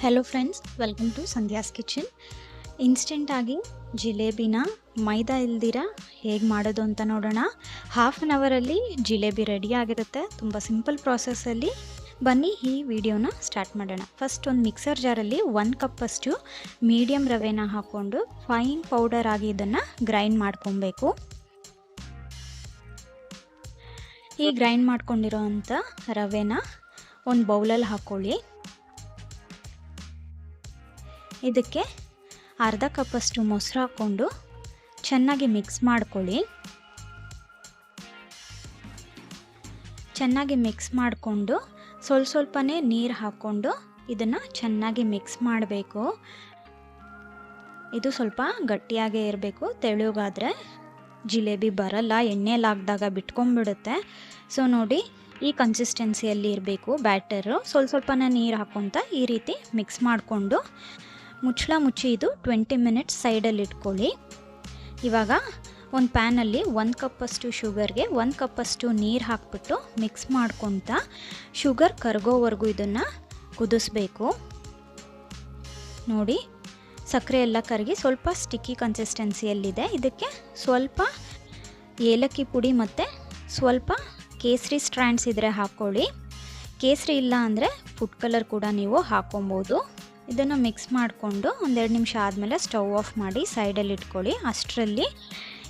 Hello friends welcome to Sandhya's kitchen ಇನ್ಸ್ಟೆಂಟಾಗಿ ಜಿಲೇಬಿನ ಮೈದಾ ಇಲ್ದಿರ ಹೇಗೆ ಮಾಡೋದು ಅಂತ ನೋಡೋಣ. ಹಾಫ್ ಆನ್ ಅವರಲ್ಲಿ ಜಿಲೇಬಿ ರೆಡಿ ಆಗಿರುತ್ತೆ. ತುಂಬ ಸಿಂಪಲ್ ಪ್ರಾಸೆಸ್ಸಲ್ಲಿ ಬನ್ನಿ, ಈ ವಿಡಿಯೋನ ಸ್ಟಾರ್ಟ್ ಮಾಡೋಣ. ಫಸ್ಟ್ ಒಂದು ಮಿಕ್ಸರ್ ಜಾರಲ್ಲಿ ಒನ್ ಕಪ್ಪಷ್ಟು ಮೀಡಿಯಮ್ ರವೆನ ಹಾಕ್ಕೊಂಡು ಫೈನ್ ಪೌಡರ್ ಆಗಿ ಇದನ್ನು ಗ್ರೈಂಡ್ ಮಾಡ್ಕೊಬೇಕು. ಈ ಗ್ರೈಂಡ್ ಮಾಡ್ಕೊಂಡಿರೋ ಅಂಥ ರವೆನ ಒಂದು ಬೌಲಲ್ಲಿ ಹಾಕ್ಕೊಳ್ಳಿ ಇದಕ್ಕೆ ಅರ್ಧ ಕಪ್ಪಷ್ಟು ಮೊಸರು ಹಾಕ್ಕೊಂಡು ಚೆನ್ನಾಗಿ ಮಿಕ್ಸ್ ಮಾಡ್ಕೊಳ್ಳಿ. ಚೆನ್ನಾಗಿ ಮಿಕ್ಸ್ ಮಾಡಿಕೊಂಡು ಸ್ವಲ್ಪ ಸ್ವಲ್ಪನೇ ನೀರು ಹಾಕ್ಕೊಂಡು ಇದನ್ನು ಚೆನ್ನಾಗಿ ಮಿಕ್ಸ್ ಮಾಡಬೇಕು. ಇದು ಸ್ವಲ್ಪ ಗಟ್ಟಿಯಾಗೇ ಇರಬೇಕು, ತೆಳುಗಾದರೆ ಜಿಲೇಬಿ ಬರಲ್ಲ ಎಣ್ಣೆಲಿ ಹಾಕಿದಾಗ ಬಿಟ್ಕೊಂಡ್ಬಿಡುತ್ತೆ. ಸೊ ನೋಡಿ, ಈ ಕನ್ಸಿಸ್ಟೆನ್ಸಿಯಲ್ಲಿ ಇರಬೇಕು ಬ್ಯಾಟರು ಸ್ವಲ್ಪ ಸ್ವಲ್ಪನೇ ನೀರು ಹಾಕ್ಕೊತ ಈ ರೀತಿ ಮಿಕ್ಸ್ ಮಾಡಿಕೊಂಡು ಮುಚ್ಚಳ ಮುಚ್ಚಿ ಇದು ಟ್ವೆಂಟಿ ಮಿನಿಟ್ಸ್ ಸೈಡಲ್ಲಿ ಇಟ್ಕೊಳ್ಳಿ. ಇವಾಗ ಒಂದು ಪ್ಯಾನಲ್ಲಿ ಒಂದು ಕಪ್ಪಷ್ಟು ಶುಗರ್ಗೆ ಒಂದು ಕಪ್ಪಷ್ಟು ನೀರು ಹಾಕ್ಬಿಟ್ಟು ಮಿಕ್ಸ್ ಮಾಡ್ಕೊತ ಶುಗರ್ ಕರಗೋವರೆಗೂ ಇದನ್ನು ಕುದಿಸ್ಬೇಕು. ನೋಡಿ, ಸಕ್ಕರೆ ಎಲ್ಲ ಕರಗಿ ಸ್ವಲ್ಪ ಸ್ಟಿಕ್ಕಿ ಕನ್ಸಿಸ್ಟೆನ್ಸಿಯಲ್ಲಿದೆ ಇದಕ್ಕೆ ಸ್ವಲ್ಪ ಏಲಕ್ಕಿ ಪುಡಿ ಮತ್ತು ಸ್ವಲ್ಪ ಕೇಸರಿ ಸ್ಟ್ರ್ಯಾಂಡ್ಸ್ ಇದ್ದರೆ ಹಾಕ್ಕೊಳ್ಳಿ. ಕೇಸರಿ ಇಲ್ಲ ಅಂದರೆ ಫುಡ್ ಕಲರ್ ಕೂಡ ನೀವು ಹಾಕೊಬೋದು ಇದನ್ನು ಮಿಕ್ಸ್ ಮಾಡಿಕೊಂಡು ಒಂದೆರಡು ನಿಮಿಷ ಆದಮೇಲೆ ಸ್ಟವ್ ಆಫ್ ಮಾಡಿ ಸೈಡಲ್ಲಿ ಇಟ್ಕೊಳ್ಳಿ. ಅಷ್ಟರಲ್ಲಿ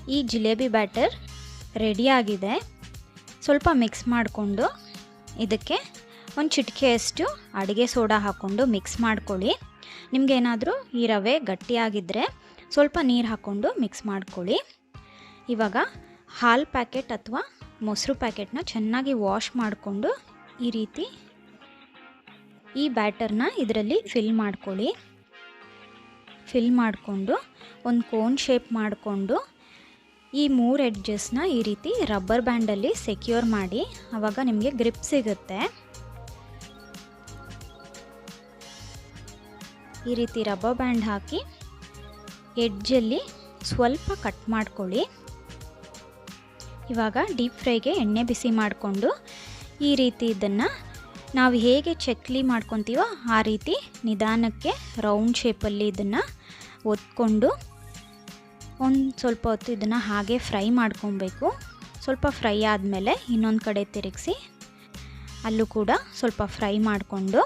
ಈ ಜಿಲೇಬಿ ಬ್ಯಾಟರ್ ರೆಡಿಯಾಗಿದೆ ಸ್ವಲ್ಪ ಮಿಕ್ಸ್ ಮಾಡಿಕೊಂಡು ಇದಕ್ಕೆ ಒಂದು ಚಿಟಿಕೆಯಷ್ಟು ಅಡುಗೆ ಸೋಡಾ ಹಾಕ್ಕೊಂಡು ಮಿಕ್ಸ್ ಮಾಡ್ಕೊಳ್ಳಿ. ನಿಮಗೇನಾದರೂ ಈ ರವೆ ಗಟ್ಟಿಯಾಗಿದ್ದರೆ ಸ್ವಲ್ಪ ನೀರು ಹಾಕ್ಕೊಂಡು ಮಿಕ್ಸ್ ಮಾಡ್ಕೊಳ್ಳಿ. ಇವಾಗ ಹಾಲು ಪ್ಯಾಕೆಟ್ ಅಥವಾ ಮೊಸರು ಪ್ಯಾಕೆಟ್ನ ಚೆನ್ನಾಗಿ ವಾಶ್ ಮಾಡಿಕೊಂಡು ಈ ರೀತಿ ಈ ಬ್ಯಾಟರ್ನ ಇದರಲ್ಲಿ ಫಿಲ್ ಮಾಡ್ಕೊಳ್ಳಿ. ಫಿಲ್ ಮಾಡಿಕೊಂಡು, ಒಂದು ಕೋನ್ ಶೇಪ್ ಮಾಡಿಕೊಂಡು, ಈ ಮೂರು ಎಡ್ಜಸ್ನ ಈ ರೀತಿ ರಬ್ಬರ್ ಬ್ಯಾಂಡಲ್ಲಿ ಸೆಕ್ಯೂರ್ ಮಾಡಿ ಆವಾಗ ನಿಮಗೆ ಗ್ರಿಪ್ ಸಿಗುತ್ತೆ. ಈ ರೀತಿ ರಬ್ಬರ್ ಬ್ಯಾಂಡ್ ಹಾಕಿ ಎಡ್ಜಲ್ಲಿ ಸ್ವಲ್ಪ ಕಟ್ ಮಾಡ್ಕೊಳ್ಳಿ. ಇವಾಗ ಡೀಪ್ ಫ್ರೈಗೆ ಎಣ್ಣೆ ಬಿಸಿ ಮಾಡಿಕೊಂಡು, ಈ ರೀತಿ ಇದನ್ನು ನಾವು ಹೇಗೆ ಚಕ್ಲಿ ಮಾಡ್ಕೊತೀವೋ ಆ ರೀತಿ ನಿಧಾನಕ್ಕೆ ರೌಂಡ್ ಶೇಪಲ್ಲಿ ಇದನ್ನು ಒತ್ಕೊಂಡು ಒಂದು ಸ್ವಲ್ಪ ಹೊತ್ತು ಇದನ್ನು ಹಾಗೆ ಫ್ರೈ ಮಾಡ್ಕೊಬೇಕು. ಸ್ವಲ್ಪ ಫ್ರೈ ಆದಮೇಲೆ ಇನ್ನೊಂದು ಕಡೆ ತಿರುಗಿಸಿ ಅಲ್ಲೂ ಕೂಡ ಸ್ವಲ್ಪ ಫ್ರೈ ಮಾಡಿಕೊಂಡು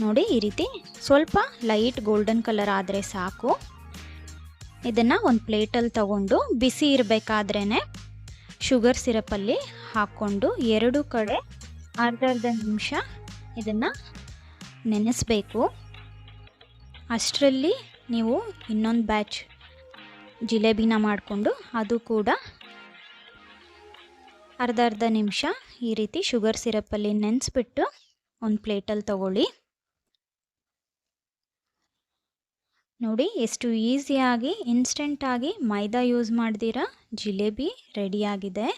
ನೋಡಿ ಈ ರೀತಿ ಸ್ವಲ್ಪ ಲೈಟ್ ಗೋಲ್ಡನ್ ಕಲರ್ ಆದರೆ ಸಾಕು. ಇದನ್ನು ಒಂದು ಪ್ಲೇಟಲ್ಲಿ ತಗೊಂಡು ಬಿಸಿ ಇರಬೇಕಾದ್ರೇ ಶುಗರ್ ಸಿರಪಲ್ಲಿ ಹಾಕ್ಕೊಂಡು ಎರಡು ಕಡೆ ಅರ್ಧ ಅರ್ಧ ನಿಮಿಷ ಇದನ್ನು ನೆನೆಸಬೇಕು. ಅಷ್ಟರಲ್ಲಿ ನೀವು ಇನ್ನೊಂದು ಬ್ಯಾಚ್ ಜಿಲೇಬಿನ ಮಾಡಿಕೊಂಡು ಅದು ಕೂಡ ಅರ್ಧ ಅರ್ಧ ನಿಮಿಷ ಈ ರೀತಿ ಶುಗರ್ ಸಿರಪ್ಪಲ್ಲಿ ನೆನೆಸ್ಬಿಟ್ಟು ಒಂದು ಪ್ಲೇಟಲ್ಲಿ ತಗೊಳ್ಳಿ. ನೋಡಿ, ಎಷ್ಟು ಈಸಿಯಾಗಿ, ಇನ್ಸ್ಟೆಂಟಾಗಿ ಮೈದಾ ಯೂಸ್ ಮಾಡ್ದಿರ, ಜಿಲೇಬಿ ರೆಡಿಯಾಗಿದೆ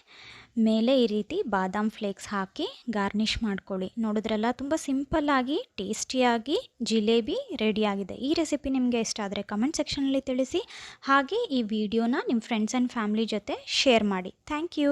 ಮೇಲೆ ಈ ರೀತಿ ಬಾದಾಮ್ ಫ್ಲೇಕ್ಸ್ ಹಾಕಿ ಗಾರ್ನಿಷ್ ಮಾಡ್ಕೊಳ್ಳಿ. ನೋಡಿದ್ರಲ್ಲ, ತುಂಬ ಸಿಂಪಲ್ಲಾಗಿ ಟೇಸ್ಟಿಯಾಗಿ, ಜಿಲೇಬಿ ರೆಡಿಯಾಗಿದೆ ಈ ರೆಸಿಪಿ ನಿಮಗೆ ಇಷ್ಟ ಆದರೆ ಕಮೆಂಟ್ ಸೆಕ್ಷನಲ್ಲಿ ತಿಳಿಸಿ. ಹಾಗೆ ಈ ವಿಡಿಯೋನ ನಿಮ್ಮ ಫ್ರೆಂಡ್ಸ್ ಆ್ಯಂಡ್ ಫ್ಯಾಮ್ಲಿ ಜೊತೆ ಶೇರ್ ಮಾಡಿ. Thank you